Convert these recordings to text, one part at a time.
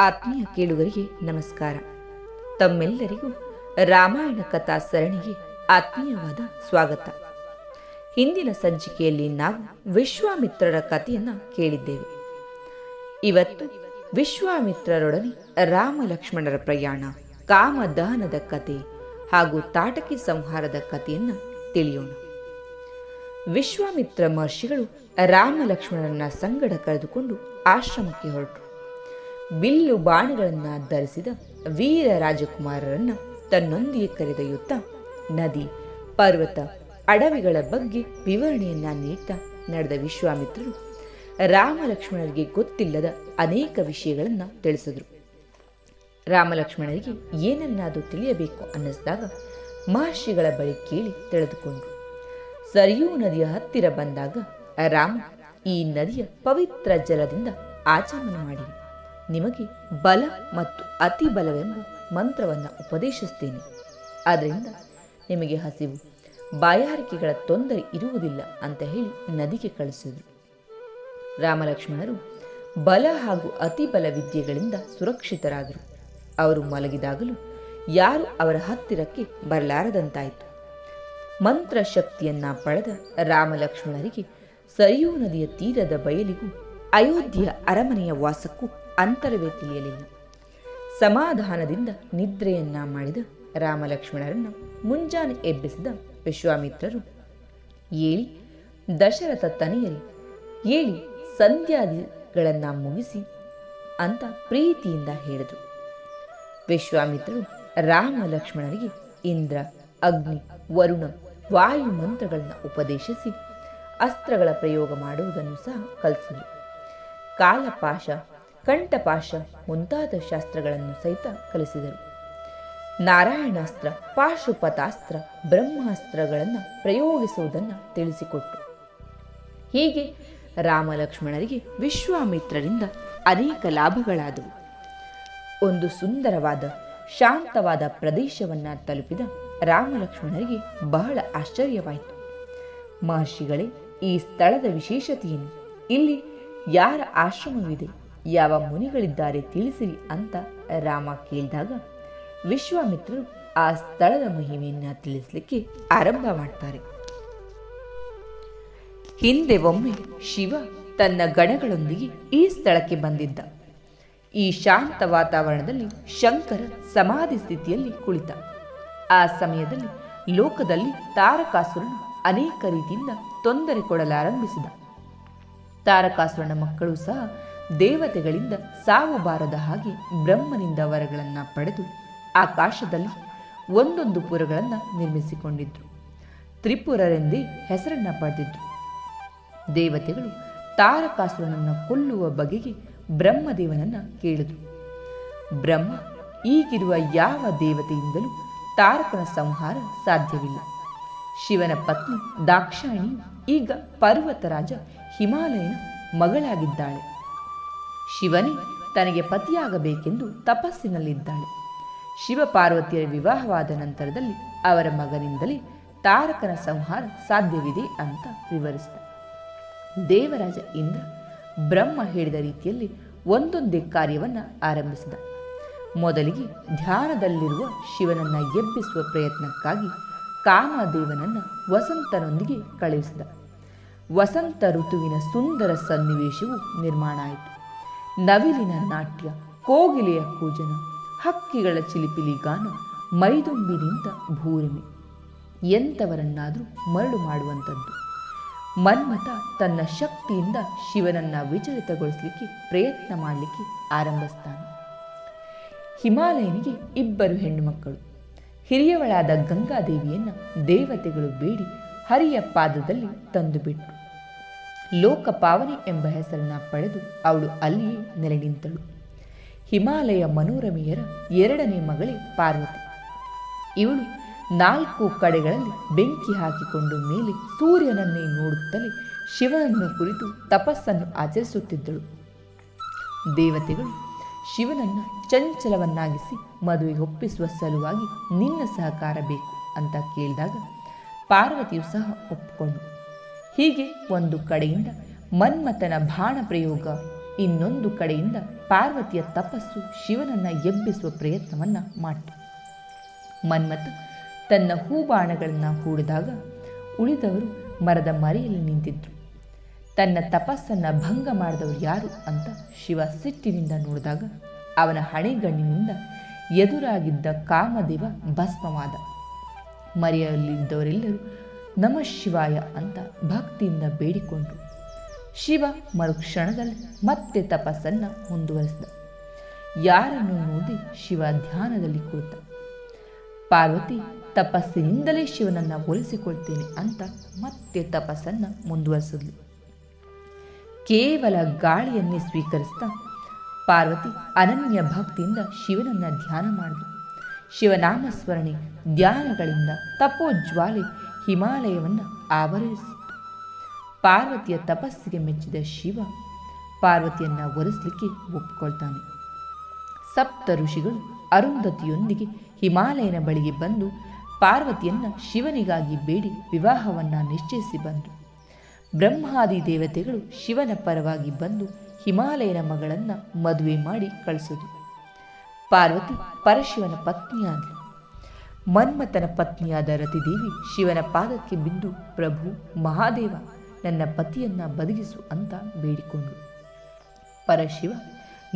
ಆತ್ಮೀಯ ಕೇಳುಗರಿಗೆ ನಮಸ್ಕಾರ. ತಮ್ಮೆಲ್ಲರಿಗೂ ರಾಮಾಯಣ ಕಥಾ ಸರಣಿಗೆ ಆತ್ಮೀಯವಾದ ಸ್ವಾಗತ. ಹಿಂದಿನ ಸಂಚಿಕೆಯಲ್ಲಿ ನಾವು ವಿಶ್ವಾಮಿತ್ರರ ಕಥೆಯನ್ನ ಕೇಳಿದ್ದೇವೆ. ಇವತ್ತು ವಿಶ್ವಾಮಿತ್ರರೊಡನೆ ರಾಮ ಲಕ್ಷ್ಮಣರ ಪ್ರಯಾಣ ಕಾಮದಹನದ ಕತೆ ಹಾಗೂ ತಾಟಕಿ ಸಂಹಾರದ ಕಥೆಯನ್ನ ತಿಳಿಯೋಣ. ವಿಶ್ವಾಮಿತ್ರ ಮಹರ್ಷಿಗಳು ರಾಮ ಲಕ್ಷ್ಮಣರನ್ನ ಸಂಗಡ ಕರೆದುಕೊಂಡು ಆಶ್ರಮಕ್ಕೆ ಹೊರಟರು. ಬಿಲ್ಲು ಬಾಣಗಳನ್ನು ಧರಿಸಿದ ವೀರ ರಾಜಕುಮಾರರನ್ನ ತನ್ನೊಂದಿಗೆ ಕರೆದೊಯ್ಯುತ್ತಾ ನದಿ, ಪರ್ವತ, ಅಡವಿಗಳ ಬಗ್ಗೆ ವಿವರಣೆಯನ್ನ ನೀಡ್ತಾ ನಡೆದ ವಿಶ್ವಾಮಿತ್ರರು ರಾಮ ಲಕ್ಷ್ಮಣರಿಗೆ ಗೊತ್ತಿಲ್ಲದ ಅನೇಕ ವಿಷಯಗಳನ್ನ ತಿಳಿಸಿದ್ರು. ರಾಮ ಲಕ್ಷ್ಮಣರಿಗೆ ಏನನ್ನಾದರೂ ತಿಳಿಯಬೇಕು ಅನ್ನಿಸಿದಾಗ ಮಹರ್ಷಿಗಳ ಬಳಿ ಕೇಳಿ ತಿಳಿದುಕೊಂಡ್ರು. ಸರಿಯೂ ನದಿಯ ಹತ್ತಿರ ಬಂದಾಗ ರಾಮ ಈ ನದಿಯ ಪವಿತ್ರ ಜಲದಿಂದ ಆಚಮನ ಮಾಡಿರಿ ನಿಮಗೆ ಬಲ ಮತ್ತು ಅತಿ ಬಲವೆಂಬ ಮಂತ್ರವನ್ನು ಉಪದೇಶಿಸ್ತೇನೆ ಆದ್ದರಿಂದ ನಿಮಗೆ ಹಸಿವು, ಬಾಯಾರಿಕೆಗಳ ತೊಂದರೆ ಇರುವುದಿಲ್ಲ ಅಂತ ಹೇಳಿ ನದಿಗೆ ಕಳಿಸಿದರು. ರಾಮಲಕ್ಷ್ಮಣರು ಬಲ ಹಾಗೂ ಅತಿ ಬಲ ವಿದ್ಯೆಗಳಿಂದ ಸುರಕ್ಷಿತರಾದರು. ಅವರು ಮಲಗಿದಾಗಲೂ ಯಾರು ಅವರ ಹತ್ತಿರಕ್ಕೆ ಬರಲಾರದಂತಾಯಿತು. ಮಂತ್ರ ಶಕ್ತಿಯನ್ನ ಪಡೆದ ರಾಮಲಕ್ಷ್ಮಣರಿಗೆ ಸರಿಯೂ ನದಿಯ ತೀರದ ಬಯಲಿಗೂ ಅಯೋಧ್ಯೆಯ ಅರಮನೆಯ ವಾಸಕ್ಕೂ ಅಂತರವೇ ತಿಳಿಯಲಿಲ್ಲ. ಸಮಾಧಾನದಿಂದ ನಿದ್ರೆಯನ್ನ ಮಾಡಿದ ರಾಮಲಕ್ಷ್ಮಣರನ್ನು ಮುಂಜಾನೆ ಎಬ್ಬಿಸಿದ ವಿಶ್ವಾಮಿತ್ರರು, ಏಳಿ ದಶರಥ ತನೆಯಲ್ಲಿ ಏಳಿ ಸಂಧ್ಯಾದಿಗಳನ್ನ ಮುಗಿಸಿ ಅಂತ ಪ್ರೀತಿಯಿಂದ ಹೇಳಿದರು. ವಿಶ್ವಾಮಿತ್ರರು ರಾಮ ಲಕ್ಷ್ಮಣರಿಗೆ ಇಂದ್ರ, ಅಗ್ನಿ, ವರುಣ, ವಾಯು ಮಂತ್ರಗಳನ್ನು ಉಪದೇಶಿಸಿ ಅಸ್ತ್ರಗಳ ಪ್ರಯೋಗ ಮಾಡುವುದನ್ನು ಸಹ ಕಲಿಸಿದರು. ಕಾಲಪಾಶ, ಕಂಠಪಾಶ ಮುಂತಾದ ಶಾಸ್ತ್ರಗಳನ್ನು ಸಹಿತ ಕಲಿಸಿದರು. ನಾರಾಯಣಾಸ್ತ್ರ, ಪಾಶುಪತಾಸ್ತ್ರ, ಬ್ರಹ್ಮಾಸ್ತ್ರಗಳನ್ನು ಪ್ರಯೋಗಿಸುವುದನ್ನು ತಿಳಿಸಿಕೊಟ್ಟು. ಹೀಗೆ ರಾಮಲಕ್ಷ್ಮಣರಿಗೆ ವಿಶ್ವಾಮಿತ್ರರಿಂದ ಅನೇಕ ಲಾಭಗಳಾದವು. ಒಂದು ಸುಂದರವಾದ, ಶಾಂತವಾದ ಪ್ರದೇಶವನ್ನ ತಲುಪಿದ ರಾಮಲಕ್ಷ್ಮಣರಿಗೆ ಬಹಳ ಆಶ್ಚರ್ಯವಾಯಿತು. ಮಹರ್ಷಿಗಳೇ, ಈ ಸ್ಥಳದ ವಿಶೇಷತೆಯೇನು? ಇಲ್ಲಿ ಯಾರ ಆಶ್ರಮವಿದೆ, ಯಾವ ಮುನಿಗಳಿದ್ದಾರೆ ತಿಳಿಸಿರಿ ಅಂತ ರಾಮ ಕೇಳಿದಾಗ ವಿಶ್ವಾಮಿತ್ರರು ಆ ಸ್ಥಳದ ಮಹಿಮೆಯನ್ನ ತಿಳಿಸಲಿಕ್ಕೆ ಆರಂಭ ಮಾಡ್ತಾರೆ. ಹಿಂದೆ ಒಮ್ಮೆ ಶಿವ ತನ್ನ ಗಣಗಳೊಂದಿಗೆ ಈ ಸ್ಥಳಕ್ಕೆ ಬಂದಿದ್ದ. ಈ ಶಾಂತ ವಾತಾವರಣದಲ್ಲಿ ಶಂಕರ ಸಮಾಧಿ ಸ್ಥಿತಿಯಲ್ಲಿ ಕುಳಿತ. ಆ ಸಮಯದಲ್ಲಿ ಲೋಕದಲ್ಲಿ ತಾರಕಾಸುರನು ಅನೇಕ ರೀತಿಯಿಂದ ತೊಂದರೆ ಕೊಡಲಾರಂಭಿಸಿದ. ತಾರಕಾಸುರನ ಮಕ್ಕಳು ಸಹ ದೇವತೆಗಳಿಂದ ಸಾವು ಬಾರದ ಹಾಗೆ ಬ್ರಹ್ಮನಿಂದ ವರಗಳನ್ನು ಪಡೆದು ಆಕಾಶದಲ್ಲಿ ಒಂದೊಂದು ಪುರಗಳನ್ನು ನಿರ್ಮಿಸಿಕೊಂಡಿದ್ರು. ತ್ರಿಪುರರೆಂದೇ ಹೆಸರನ್ನು ಪಡೆದಿದ್ರು. ದೇವತೆಗಳು ತಾರಕಾಸುರನನ್ನು ಕೊಲ್ಲುವ ಬಗೆಗೆ ಬ್ರಹ್ಮದೇವನನ್ನು ಕೇಳಿದರು. ಬ್ರಹ್ಮ ಈಗಿರುವ ಯಾವ ದೇವತೆಯಿಂದಲೂ ತಾರಕನ ಸಂಹಾರ ಸಾಧ್ಯವಿಲ್ಲ. ಶಿವನ ಪತ್ನಿ ದಾಕ್ಷಾಯಿಣಿ ಈಗ ಪರ್ವತರಾಜ ಹಿಮಾಲಯನ ಮಗಳಾಗಿದ್ದಾಳೆ. ಶಿವನೇ ತನಗೆ ಪತಿಯಾಗಬೇಕೆಂದು ತಪಸ್ಸಿನಲ್ಲಿದ್ದಾಳೆ. ಶಿವ ಪಾರ್ವತಿಯರ ವಿವಾಹವಾದ ನಂತರದಲ್ಲಿ ಅವರ ಮಗನಿಂದಲೇ ತಾರಕನ ಸಂಹಾರ ಸಾಧ್ಯವಿದೆ ಅಂತ ವಿವರಿಸಿದ. ದೇವರಾಜ ಇಂದ್ರ ಬ್ರಹ್ಮ ಹೇಳಿದ ರೀತಿಯಲ್ಲಿ ಒಂದೊಂದೇ ಕಾರ್ಯವನ್ನು ಆರಂಭಿಸಿದ. ಮೊದಲಿಗೆ ಧ್ಯಾನದಲ್ಲಿರುವ ಶಿವನನ್ನ ಎಬ್ಬಿಸುವ ಪ್ರಯತ್ನಕ್ಕಾಗಿ ಕಾಮದೇವನನ್ನ ವಸಂತನೊಂದಿಗೆ ಕಳುಹಿಸಿದ. ವಸಂತ ಋತುವಿನ ಸುಂದರ ಸನ್ನಿವೇಶವು ನಿರ್ಮಾಣ ಆಯಿತು. ನವಿಲಿನ ನಾಟ್ಯ, ಕೋಗಿಲೆಯ ಕೂಜನ, ಹಕ್ಕಿಗಳ ಚಿಲಿಪಿಲಿ ಗಾನ, ಮೈದುಂಬಿನಿಂದ ಭೂರಿಮೆ. ಎಂಥವರನ್ನಾದರೂ ಮರಳು ಮಾಡುವಂಥದ್ದು. ಮನ್ಮಥ ತನ್ನ ಶಕ್ತಿಯಿಂದ ಶಿವನನ್ನ ವಿಚಲಿತಗೊಳಿಸಲಿಕ್ಕೆ ಪ್ರಯತ್ನ ಮಾಡಲಿಕ್ಕೆ ಆರಂಭಿಸ್ತಾನೆ. ಹಿಮಾಲಯನಿಗೆ ಇಬ್ಬರು ಹೆಣ್ಣು ಮಕ್ಕಳು ಹಿರಿಯವಳಾದ ಗಂಗಾದೇವಿಯನ್ನು ದೇವತೆಗಳು ಬೇಡಿ ಹರಿಯ ಪಾದದಲ್ಲಿ ತಂದು ಲೋಕ ಪಾವನಿ ಎಂಬ ಹೆಸರನ್ನು ಪಡೆದು ಅವಳು ಅಲ್ಲಿಯೇ ನೆಲೆ ನಿಂತಳು ಹಿಮಾಲಯ ಮನೋರಮೆಯರ ಎರಡನೇ ಮಗಳೇ ಪಾರ್ವತಿ. ಇವಳು ನಾಲ್ಕು ಕಡೆಗಳಲ್ಲಿ ಬೆಂಕಿ ಹಾಕಿಕೊಂಡು ಮೇಲೆ ಸೂರ್ಯನನ್ನೇ ನೋಡುತ್ತಲೇ ಶಿವನನ್ನು ಕುರಿತು ತಪಸ್ಸನ್ನು ಆಚರಿಸುತ್ತಿದ್ದಳು. ದೇವತೆಗಳು ಶಿವನನ್ನ ಚಂಚಲವನ್ನಾಗಿಸಿ ಮದುವೆಗೆ ಒಪ್ಪಿಸುವ ಸಲುವಾಗಿ ನಿನ್ನ ಸಹಕಾರ ಬೇಕು ಅಂತ ಕೇಳಿದಾಗ ಪಾರ್ವತಿಯು ಸಹ ಒಪ್ಪಿಕೊಂಡು ಹೀಗೆ ಒಂದು ಕಡೆಯಿಂದ ಮನ್ಮಥನ ಬಾಣ ಪ್ರಯೋಗ, ಇನ್ನೊಂದು ಕಡೆಯಿಂದ ಪಾರ್ವತಿಯ ತಪಸ್ಸು ಶಿವನನ್ನ ಎಬ್ಬಿಸುವ ಪ್ರಯತ್ನವನ್ನ ಮಾಡಿತು. ಮನ್ಮಥ ತನ್ನ ಹೂಬಾಣಗಳನ್ನು ಹೂಡಿದಾಗ ಉಳಿದವರು ಮರದ ಮರೆಯಲ್ಲಿ ನಿಂತಿದ್ರು. ತನ್ನ ತಪಸ್ಸನ್ನು ಭಂಗ ಮಾಡಿದವರು ಯಾರು ಅಂತ ಶಿವ ಸಿಟ್ಟಿನಿಂದ ನೋಡಿದಾಗ ಅವನ ಹಣೆಗಣ್ಣಿನಿಂದ ಎದುರಾಗಿದ್ದ ಕಾಮದೇವ ಭಸ್ಮವಾದ. ಮರೆಯಲ್ಲಿದ್ದವರೆಲ್ಲರೂ ನಮ ಶಿವಾಯ ಅಂತ ಭಕ್ತಿಯಿಂದ ಬೇಡಿಕೊಂಡರು ಶಿವ ಮರುಕ್ಷಣದಲ್ಲಿ ಮತ್ತೆ ತಪಸ್ಸನ್ನು ಮುಂದುವರೆಸಿದ. ಯಾರನ್ನು ನೋಡಿ ಶಿವ ಧ್ಯಾನದಲ್ಲಿ ಕುಳಿತ. ಪಾರ್ವತಿ, ತಪಸ್ಸಿನಿಂದಲೇ ಶಿವನನ್ನು ಒಲಿಸಿಕೊಳ್ತೇನೆ ಅಂತ ಮತ್ತೆ ತಪಸ್ಸನ್ನು ಮುಂದುವರೆಸಿದ್ಲು. ಕೇವಲ ಗಾಳಿಯನ್ನೇ ಸ್ವೀಕರಿಸ್ತಾ ಪಾರ್ವತಿ ಅನನ್ಯ ಭಕ್ತಿಯಿಂದ ಶಿವನನ್ನ ಧ್ಯಾನ ಮಾಡಿದ್ರು ಶಿವನಾಮಸ್ಮರಣೆ, ಧ್ಯಾನಗಳಿಂದ ತಪೋಜ್ವಾಲೆ ಹಿಮಾಲಯವನ್ನು ಆವರಿಸಿತು. ಪಾರ್ವತಿಯ ತಪಸ್ಸಿಗೆ ಮೆಚ್ಚಿದ ಶಿವ ಪಾರ್ವತಿಯನ್ನ ಒರೆಸಲಿಕ್ಕೆ ಒಪ್ಪಿಕೊಳ್ತಾನೆ ಸಪ್ತ ಋಷಿಗಳು ಅರುಂಧತಿಯೊಂದಿಗೆ ಹಿಮಾಲಯನ ಬಳಿಗೆ ಬಂದು ಪಾರ್ವತಿಯನ್ನ ಶಿವನಿಗಾಗಿ ಬೇಡಿ ವಿವಾಹವನ್ನ ನಿಶ್ಚಯಿಸಿ ಬಂದರು. ಬ್ರಹ್ಮಾದಿ ದೇವತೆಗಳು ಶಿವನ ಪರವಾಗಿ ಬಂದು ಹಿಮಾಲಯನ ಮಗಳನ್ನು ಮದುವೆ ಮಾಡಿ ಕಳಿಸಿದರು. ಪಾರ್ವತಿ ಪರಶಿವನ ಪತ್ನಿಯಾದಳು ಮನ್ಮಥನ ಪತ್ನಿಯಾದ ರತಿದೇವಿ ಶಿವನ ಪಾದಕ್ಕೆ ಬಿದ್ದು, ಪ್ರಭು, ಮಹಾದೇವ, ನನ್ನ ಪತಿಯನ್ನ ಬದುಕಿಸು ಅಂತ ಬೇಡಿಕೊಂಡು ಪರಶಿವ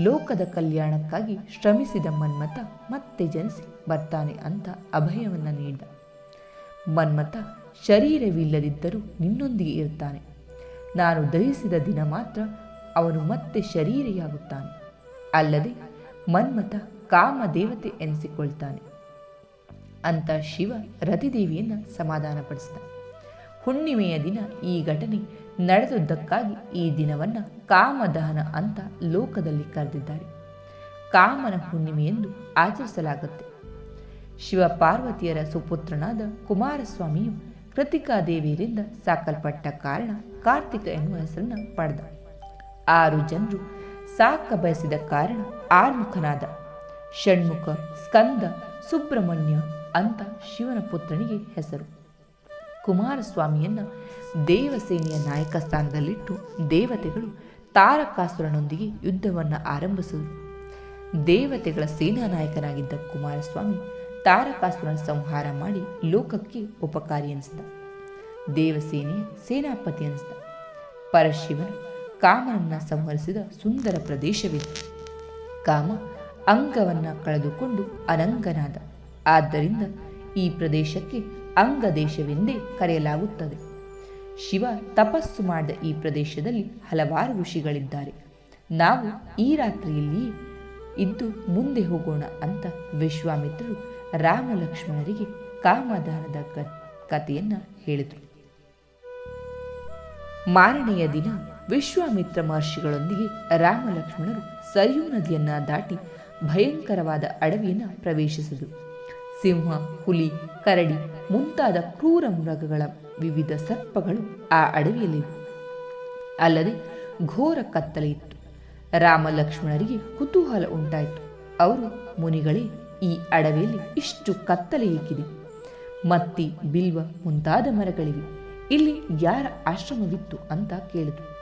ಲೋಕದ ಕಲ್ಯಾಣಕ್ಕಾಗಿ ಶ್ರಮಿಸಿದ ಮನ್ಮಥ ಮತ್ತೆ ಜನಿಸಿ ಬರ್ತಾನೆ ಅಂತ ಅಭಯವನ್ನು ನೀಡಿದ. ಮನ್ಮಥ ಶರೀರವಿಲ್ಲದಿದ್ದರೂ ನಿನ್ನೊಂದಿಗೆ ಇರುತ್ತಾನೆ. ನಾನು ಧರಿಸಿದ ದಿನ ಮಾತ್ರ ಅವನು ಮತ್ತೆ ಶರೀರಿಯಾಗುತ್ತಾನೆ. ಅಲ್ಲದೆ ಮನ್ಮಥ ಕಾಮದೇವತೆ ಎನಿಸಿಕೊಳ್ತಾನೆ. ಅಂತ ಶಿವ ರತಿದೇವಿಯನ್ನು ಸಮಾಧಾನಪಡಿಸಿದ ಹುಣ್ಣಿಮೆಯ ದಿನ ಈ ಘಟನೆ ನಡೆದುದಕ್ಕಾಗಿ ಈ ದಿನವನ್ನು ಕಾಮದಹನ ಅಂತ ಲೋಕದಲ್ಲಿ ಕರೆದಿದ್ದಾರೆ. ಕಾಮನ ಹುಣ್ಣಿಮೆಯೆಂದು ಆಚರಿಸಲಾಗುತ್ತೆ. ಶಿವ ಪಾರ್ವತಿಯರ ಸುಪುತ್ರನಾದ ಕುಮಾರಸ್ವಾಮಿಯು ಕೃತಿಕಾದೇವಿಯರಿಂದ ಸಾಕಲ್ಪಟ್ಟ ಕಾರಣ ಕಾರ್ತಿಕ ಎನ್ನುವ ಹೆಸರನ್ನು ಪಡೆದ. ಆರು ಜನರು ಸಾಕ ಬಯಸಿದ ಕಾರಣ ಆರ್ಮುಖನಾದ. ಷಣ್ಮುಖ, ಸ್ಕಂದ, ಸುಬ್ರಹ್ಮಣ್ಯ ಅಂತ ಶಿವನ ಪುತ್ರನಿಗೆ ಹೆಸರು. ಕುಮಾರಸ್ವಾಮಿಯನ್ನ ದೇವಸೇನೆಯ ನಾಯಕ ಸ್ಥಾನದಲ್ಲಿಟ್ಟು ದೇವತೆಗಳು ತಾರಕಾಸುರನೊಂದಿಗೆ ಯುದ್ಧವನ್ನು ಆರಂಭಿಸಿದರು. ದೇವತೆಗಳ ಸೇನಾ ನಾಯಕನಾಗಿದ್ದ ಕುಮಾರಸ್ವಾಮಿ ತಾರಕಾಸುರನ ಸಂಹಾರ ಮಾಡಿ ಲೋಕಕ್ಕೆ ಉಪಕಾರಿ ಅನಿಸ್ತ ದೇವಸೇನೆಯ ಸೇನಾಪತಿ ಅನಿಸ್ತ ಪರಶಿವನು ಕಾಮನನ್ನ ಸಂಹರಿಸಿದ ಸುಂದರ ಪ್ರದೇಶವಿದೆ. ಕಾಮ ಅಂಗವನ್ನ ಕಳೆದುಕೊಂಡು ಅನಂಗನಾದ. ಆದ್ದರಿಂದ ಈ ಪ್ರದೇಶಕ್ಕೆ ಅಂಗದೇಶವೆಂದೇ ಕರೆಯಲಾಗುತ್ತದೆ. ಶಿವ ತಪಸ್ಸು ಮಾಡಿದ ಈ ಪ್ರದೇಶದಲ್ಲಿ ಹಲವಾರು ಋಷಿಗಳಿದ್ದಾರೆ. ನಾವು ಈ ರಾತ್ರಿಯಲ್ಲಿಯೇ ಇದ್ದು ಮುಂದೆ ಹೋಗೋಣ ಅಂತ ವಿಶ್ವಾಮಿತ್ರರು ರಾಮ ಲಕ್ಷ್ಮಣರಿಗೆ ಕಾಮದಾನದ ಕಥೆಯನ್ನ ಹೇಳಿದರು. ಮಾರನೆಯ ದಿನ ವಿಶ್ವಾಮಿತ್ರ ಮಹರ್ಷಿಗಳೊಂದಿಗೆ ರಾಮ ಲಕ್ಷ್ಮಣರು ಸರಿಯೂ ನದಿಯನ್ನ ದಾಟಿ ಭಯಂಕರವಾದ ಅಡವಿಯನ್ನು ಪ್ರವೇಶಿಸಿದರು. ಸಿಂಹ, ಹುಲಿ, ಕರಡಿ ಮುಂತಾದ ಕ್ರೂರ ಮೃಗಗಳ ವಿವಿಧ ಸರ್ಪಗಳು ಆ ಅಡವಿಯಲ್ಲಿವೆ ಅಲ್ಲದೆ ಘೋರ ಕತ್ತಲೆ ಇತ್ತು. ರಾಮ ಲಕ್ಷ್ಮಣರಿಗೆ ಕುತೂಹಲ ಉಂಟಾಯಿತು. ಅವರು ಮುನಿಗಳೇ ಈ ಅಡವಿಯಲ್ಲಿ ಇಷ್ಟು ಕತ್ತಲೆ ಏಕಿದೆ. ಮತ್ತಿ ಬಿಲ್ವ ಮುಂತಾದ ಮರಗಳಿವೆ. ಇಲ್ಲಿ ಯಾರ ಆಶ್ರಮವಿತ್ತು ಅಂತ ಕೇಳಿದರು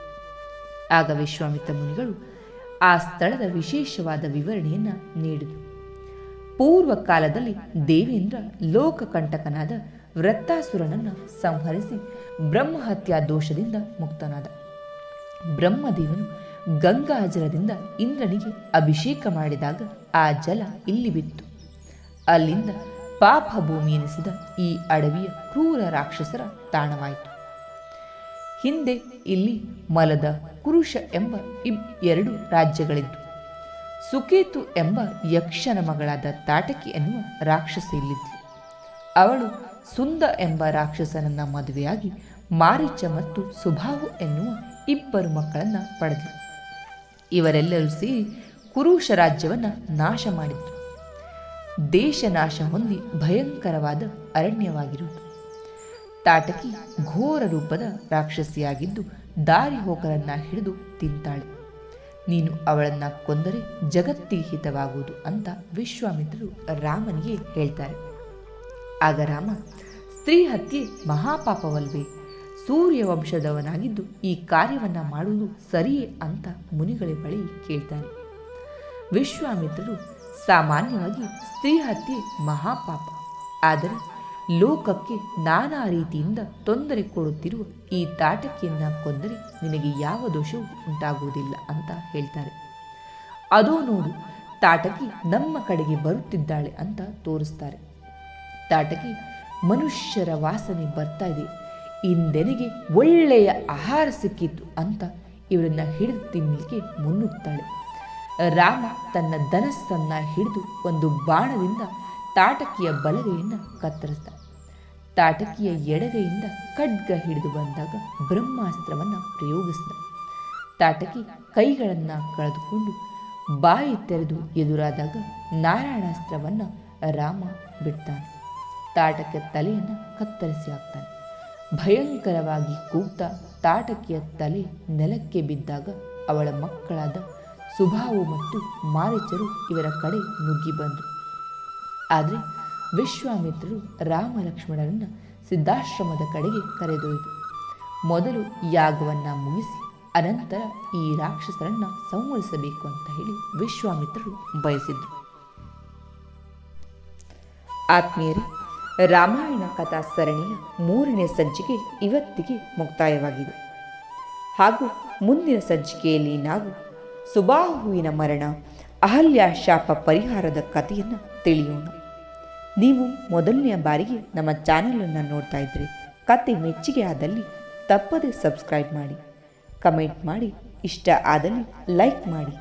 ಆಗ ವಿಶ್ವಾಮಿತ್ರ ಮುನಿಗಳು ಆ ಸ್ಥಳದ ವಿಶೇಷವಾದ ವಿವರಣೆಯನ್ನ ನೀಡಿದರು. ಪೂರ್ವ ಕಾಲದಲ್ಲಿ ದೇವೇಂದ್ರ ಲೋಕಕಂಟಕನಾದ ವೃತ್ತಾಸುರನನ್ನು ಸಂಹರಿಸಿ ಬ್ರಹ್ಮಹತ್ಯಾ ದೋಷದಿಂದ ಮುಕ್ತನಾದ. ಬ್ರಹ್ಮದೇವನು ಗಂಗಾಜಲದಿಂದ ಇಂದ್ರನಿಗೆ ಅಭಿಷೇಕ ಮಾಡಿದಾಗ ಆ ಜಲ ಇಲ್ಲಿ ಬಿತ್ತು. ಅಲ್ಲಿಂದ ಪಾಪ ಭೂಮಿ ಎನಿಸಿದ ಈ ಅಡವಿಯ ಕ್ರೂರ ರಾಕ್ಷಸರ ತಾಣವಾಯಿತು. ಹಿಂದೆ ಇಲ್ಲಿ ಮಲದ ಕುರುಷ ಎಂಬ ಇಬ್ ಎರಡು ರಾಜ್ಯಗಳಿದ್ದು, ಸುಕೇತು ಎಂಬ ಯಕ್ಷನ ಮಗಳಾದ ತಾಟಕಿ ಎನ್ನುವ ರಾಕ್ಷಸ ಇಲ್ಲಿದ್ಲು ಅವಳು ಸುಂದ ಎಂಬ ರಾಕ್ಷಸನನ್ನ ಮದುವೆಯಾಗಿ ಮಾರೀಚ ಮತ್ತು ಸುಭಾವು ಎನ್ನುವ ಇಬ್ಬರು ಮಕ್ಕಳನ್ನ ಪಡೆದಳು. ಇವರೆಲ್ಲರೂ ಸೇರಿ ಕುರುಷ ರಾಜ್ಯವನ್ನ ನಾಶ ಮಾಡಿದ್ರು. ದೇಶ ನಾಶ ಹೊಂದಿ ಭಯಂಕರವಾದ ಅರಣ್ಯವಾಗಿರುವುದು. ತಾಟಕಿ ಘೋರ ರೂಪದ ರಾಕ್ಷಸಿಯಾಗಿದ್ದು ದಾರಿ ಹೋಕರನ್ನ ಹಿಡಿದು ತಿಂತಾಳೆ. ನೀನು ಅವಳನ್ನ ಕೊಂದರೆ ಜಗತ್ತಿಗೆ ಹಿತವಾಗುವುದು ಅಂತ ವಿಶ್ವಾಮಿತ್ರರು ರಾಮನಿಗೆ ಹೇಳ್ತಾರೆ. ಆಗ ರಾಮ, ಸ್ತ್ರೀ ಹತ್ಯೆ ಮಹಾಪಾಪವಲ್ವೇ? ಸೂರ್ಯವಂಶದವನಾಗಿದ್ದು ಈ ಕಾರ್ಯವನ್ನ ಮಾಡುವುದು ಸರಿಯೇ ಅಂತ ಮುನಿಗಳ ಬಳಿ ಕೇಳ್ತಾನೆ. ವಿಶ್ವಾಮಿತ್ರರು ಸಾಮಾನ್ಯವಾಗಿ ಸ್ತ್ರೀ ಹತ್ಯೆ ಮಹಾಪಾಪ. ಆದರೆ ಲೋಕಕ್ಕೆ ನಾನಾ ರೀತಿಯಿಂದ ತೊಂದರೆ ಕೊಡುತ್ತಿರುವ ಈ ತಾಟಕಿಯನ್ನು ಕೊಂದರೆ ನಿನಗೆ ಯಾವ ದೋಷವೂ ಉಂಟಾಗುವುದಿಲ್ಲ ಅಂತ ಹೇಳ್ತಾರೆ. ಅದೋ ನೋಡು, ತಾಟಕಿ ನಮ್ಮ ಕಡೆಗೆ ಬರುತ್ತಿದ್ದಾಳೆ ಅಂತ ತೋರಿಸ್ತಾರೆ. ತಾಟಕಿ, ಮನುಷ್ಯರ ವಾಸನೆ ಬರ್ತಾ ಇದೆ. ಇಂದೆನಿಗೆ ಒಳ್ಳೆಯ ಆಹಾರ ಸಿಕ್ಕಿತ್ತು ಅಂತ ಇವರನ್ನ ಹಿಡಿದು ತಿನ್ನಲಿಕ್ಕೆ ಮುನ್ನುಗ್ತಾಳೆ. ರಾಮ ತನ್ನ ಧನಸ್ಸನ್ನ ಹಿಡಿದು ಒಂದು ಬಾಣದಿಂದ ತಾಟಕಿಯ ಬಲಗೈಯನ್ನು ಕತ್ತರಿಸ್ದ. ತಾಟಕಿಯ ಎಡಗೈಯಿಂದ ಖಡ್ಗ ಹಿಡಿದು ಬಂದಾಗ ಬ್ರಹ್ಮಾಸ್ತ್ರವನ್ನು ಪ್ರಯೋಗಿಸಿದ. ತಾಟಕಿ ಕೈಗಳನ್ನು ಕಳೆದುಕೊಂಡು ಬಾಯಿ ತೆರೆದು ಎದುರಾದಾಗ ನಾರಾಯಣಾಸ್ತ್ರವನ್ನು ರಾಮ ಬಿಡ್ತಾನೆ. ತಾಟಕಿಯ ತಲೆಯನ್ನು ಕತ್ತರಿಸಿ ಹಾಕ್ತಾನೆ. ಭಯಂಕರವಾಗಿ ಕೂಗ್ತಾ ತಾಟಕಿಯ ತಲೆ ನೆಲಕ್ಕೆ ಬಿದ್ದಾಗ ಅವಳ ಮಕ್ಕಳಾದ ಸುಭಾವು ಮತ್ತು ಮಾರೀಚರು ಇವರ ಕಡೆ ನುಗ್ಗಿ ಬಂದರು. ಆದರೆ ವಿಶ್ವಾಮಿತ್ರರು ರಾಮ ಲಕ್ಷ್ಮಣರನ್ನು ಸಿದ್ಧಾಶ್ರಮದ ಕಡೆಗೆ ಕರೆದೊಯ್ದು. ಮೊದಲು ಯಾಗವನ್ನು ಮುಗಿಸಿ ಅನಂತರ ಈ ರಾಕ್ಷಸರನ್ನು ಸಂಹರಿಸಬೇಕು ಅಂತ ಹೇಳಿ ವಿಶ್ವಾಮಿತ್ರರು ಬಯಸಿದ್ರು. ಆತ್ಮೀಯರೇ, ರಾಮಾಯಣ ಕಥಾ ಸರಣಿಯ ಮೂರನೇ ಸಂಚಿಕೆ ಇವತ್ತಿಗೆ ಮುಕ್ತಾಯವಾಗಿದೆ. ಹಾಗೂ ಮುಂದಿನ ಸಂಚಿಕೆಯಲ್ಲಿ ನಾವು ಸುಬಾಹುವಿನ ಮರಣ, ಅಹಲ್ಯ ಶಾಪ ಪರಿಹಾರದ ಕಥೆಯನ್ನು ತಿಳಿಯೋಣ. ನೀವು ಮೊದಲನೆಯ ಬಾರಿಗೆ ನಮ್ಮ ಚಾನಲನ್ನು ನೋಡ್ತಾ ಇದ್ರೆ ಕತೆ ಮೆಚ್ಚುಗೆ ಆದಲ್ಲಿ ತಪ್ಪದೆ ಸಬ್ಸ್ಕ್ರೈಬ್ ಮಾಡಿ. ಕಮೆಂಟ್ ಮಾಡಿ, ಇಷ್ಟ ಆದಲ್ಲಿ ಲೈಕ್ ಮಾಡಿ.